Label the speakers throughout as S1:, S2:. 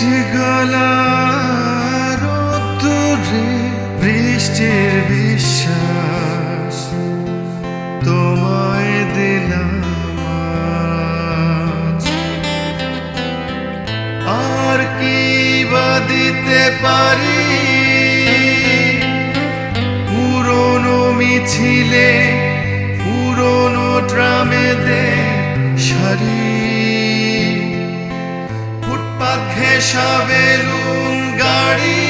S1: জ্বালা রোদ্দুরে বৃষ্টির বিশ্বাস তোমায় দিলাম আর কি বা দিতে পারি? পুরনো মিছিলে, পুরনো ড্রামেতে ফুটপাত ঘেঁষা বেলুন গাড়ি।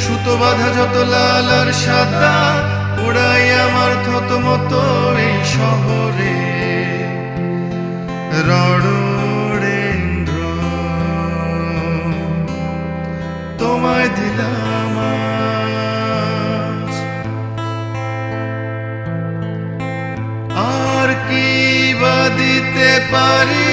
S1: সুতো বাঁধা যত লাল আর সাদা, ওড়াই আমার থত মতো এই শহরে। রড়েন্দ্র তোমায় দিলাম আর কি বা দিতে পারি?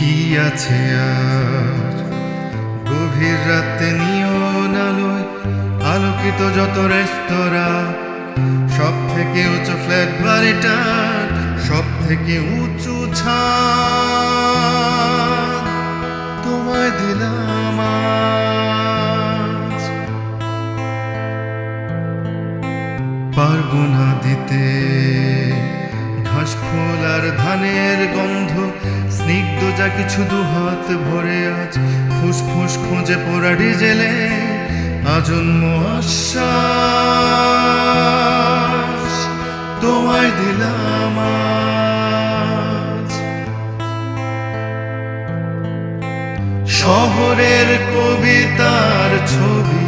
S1: কি আছে আর গভীর রাতে নিয়ন আলোয় আলোকিত যত রেস্তোরাঁ সব থেকে উঁচু ফ্ল্যাট বাড়িটার সব থেকে উঁচু ছাদ তোমায় দিলাম। পারব না দিতে ঘাস ফুল আর ধানের গন্ধ যা কিছু দুহাত ভরে আজ ফুসফুস খুঁজে পোড়া ডিজেলে আজন্ম আশ্বাস তোমায় দিলাম শহরের কবিতার ছবি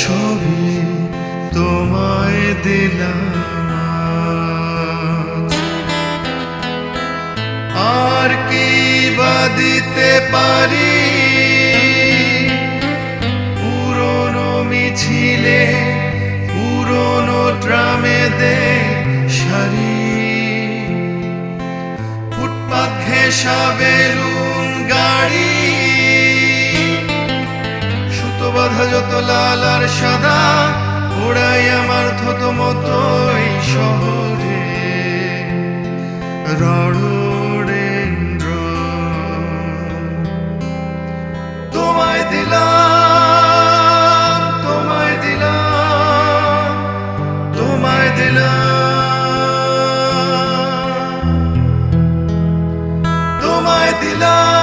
S1: ছবি তোমায় দিলাম। দিতে পারি। পুরনো মিছিলে, পুরনো ড্রামেদে সারি। ফুটপাত বেলুন গাড়ি। সুতো বাঁধা যত লাল আর সাদা ওড়াই আমার থত মতো এই শহরে। তোমায়